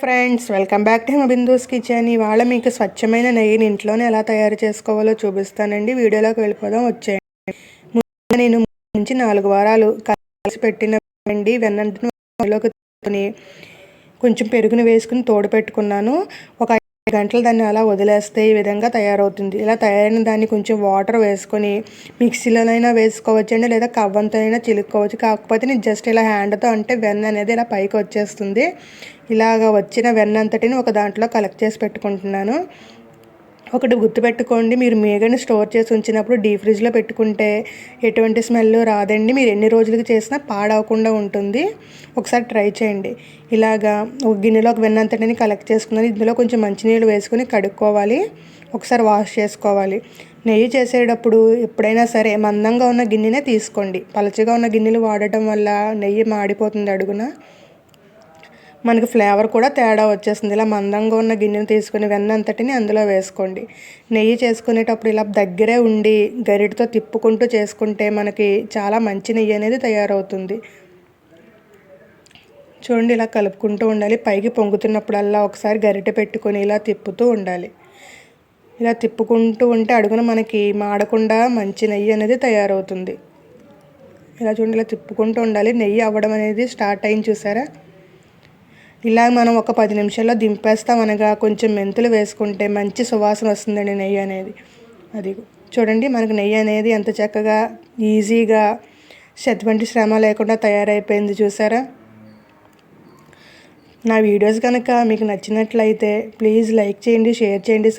Friends welcome back to Bindu's kitchen. ఇవాళ మీకు స్వచ్ఛమైన నెయ్యిని ఇంట్లోనే ఎలా తయారు చేసుకోవాలో చూపిస్తానండి. వీడియోలోకి వెళ్ళిపోదాం వచ్చేయండి. ముందుగా నేను నుంచి నాలుగు వారాలు కలిసి పెట్టినండి వెండి కొంచెం పెరుగును వేసుకుని తోడు పెట్టుకున్నాను. ఒక గంటలు దాన్ని అలా వదిలేస్తే ఈ విధంగా తయారవుతుంది. ఇలా తయారైన దాన్ని కొంచెం వాటర్ వేసుకొని మిక్సీలోనైనా వేసుకోవచ్చండి లేదా కవ్వంతో అయినా చిలుక్కోవచ్చు. కాకపోతే నేను జస్ట్ ఇలా హ్యాండ్తో అంటే వెన్న అనేది ఇలా పైకి వచ్చేస్తుంది. ఇలాగ వచ్చిన వెన్న అంతటిని ఒక దాంట్లో కలెక్ట్ చేసి పెట్టుకుంటున్నాను. ఒకటి గుర్తుపెట్టుకోండి మీరు మేగని స్టోర్ చేసి ఉంచినప్పుడు డీ ఫ్రిడ్జ్లో పెట్టుకుంటే ఎటువంటి స్మెల్ రాదండి. మీరు ఎన్ని రోజులకి చేసినా పాడవకుండా ఉంటుంది. ఒకసారి ట్రై చేయండి. ఇలాగా ఒక గిన్నెలో ఒక వెన్నంతటిని కలెక్ట్ చేసుకున్నాను. ఇందులో కొంచెం మంచినీళ్ళు వేసుకుని కడుక్కోవాలి. ఒకసారి వాష్ చేసుకోవాలి. నెయ్యి చేసేటప్పుడు ఎప్పుడైనా సరే మందంగా ఉన్న గిన్నెనే తీసుకోండి. పలచగా ఉన్న గిన్నెలు వాడటం వల్ల నెయ్యి మాడిపోతుంది అడుగున. మనకి ఫ్లేవర్ కూడా తేడా వచ్చేస్తుంది. ఇలా మందంగా ఉన్న గిన్నెను తీసుకుని వెన్న అంతటిని అందులో వేసుకోండి. నెయ్యి చేసుకునేటప్పుడు ఇలా దగ్గరే ఉండి గరిటతో తిప్పుకుంటూ చేసుకుంటే మనకి చాలా మంచి నెయ్యి అనేది తయారవుతుంది. చూడండి ఇలా కలుపుకుంటూ ఉండాలి. పైకి పొంగుతున్నప్పుడల్లా ఒకసారి గరిటె పెట్టుకొని ఇలా తిప్పుతూ ఉండాలి. ఇలా తిప్పుకుంటూ ఉంటే అడుగున మనకి మాడకుండా మంచి నెయ్యి అనేది తయారవుతుంది. ఇలా చూడండి ఇలా తిప్పుకుంటూ ఉండాలి. నెయ్యి అవ్వడం అనేది స్టార్ట్ అయింది చూసారా? ఇలా మనం ఒక పది నిమిషాల్లో దింపేస్తాం అనగా కొంచెం మెంతులు వేసుకుంటే మంచి సువాసన వస్తుందండి నెయ్యి అనేది. అది చూడండి మనకు నెయ్యి అనేది ఎంత చక్కగా ఈజీగా ఎటువంటి శ్రమ లేకుండా తయారైపోయింది చూసారా? నా వీడియోస్ కనుక మీకు నచ్చినట్లయితే ప్లీజ్ లైక్ చేయండి షేర్ చేయండి